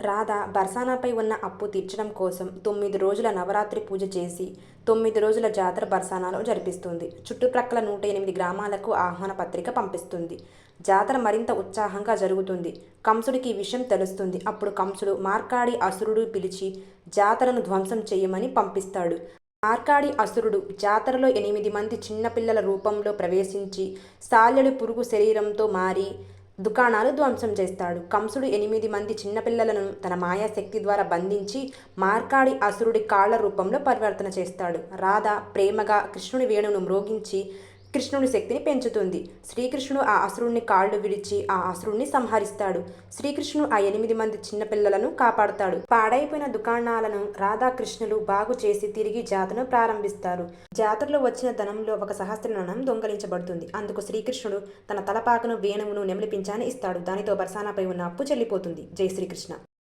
రాధ బర్సానాపై ఉన్న అప్పు తీర్చడం కోసం తొమ్మిది రోజుల నవరాత్రి పూజ చేసి తొమ్మిది రోజుల జాతర బర్సానాలో జరిపిస్తుంది. చుట్టుప్రక్కల నూట ఎనిమిది గ్రామాలకు ఆహ్వాన పత్రిక పంపిస్తుంది. జాతర మరింత ఉత్సాహంగా జరుగుతుంది. కంసుడికి ఈ విషయం తెలుస్తుంది. అప్పుడు కంసుడు మార్కాడి అసురుడు పిలిచి జాతరను ధ్వంసం చేయమని పంపిస్తాడు. మార్కాడి అసురుడు జాతరలో ఎనిమిది మంది చిన్నపిల్లల రూపంలో ప్రవేశించి సాల్యడు పురుగు శరీరంతో మారి దుకాణాలు ధ్వంసం చేస్తాడు. కంసుడు ఎనిమిది మంది చిన్నపిల్లలను తన మాయాశక్తి ద్వారా బంధించి మార్కాడి అసురుడి కాళ్ళ రూపంలో పరివర్తన చేస్తాడు. రాధ ప్రేమగా కృష్ణుడి వేణువును మ్రోగించి కృష్ణుడి శక్తిని పెంచుతుంది. శ్రీకృష్ణుడు ఆ అసురుణ్ణి కాళ్ళు విడిచి ఆ అసురుణ్ణి సంహరిస్తాడు. శ్రీకృష్ణుడు ఆ ఎనిమిది మంది చిన్నపిల్లలను కాపాడుతాడు. పాడైపోయిన దుకాణాలను రాధాకృష్ణులు బాగు చేసి తిరిగి జాతరను ప్రారంభిస్తారు. జాతరలో వచ్చిన ధనంలో ఒక సహస్రనాణం దొంగలించబడుతుంది. అందుకు శ్రీకృష్ణుడు తన తలపాకను వేణువును నెమలిపించాని ఇస్తాడు. దానితో బర్సానాపై ఉన్న అప్పు చెల్లిపోతుంది. జై శ్రీకృష్ణ.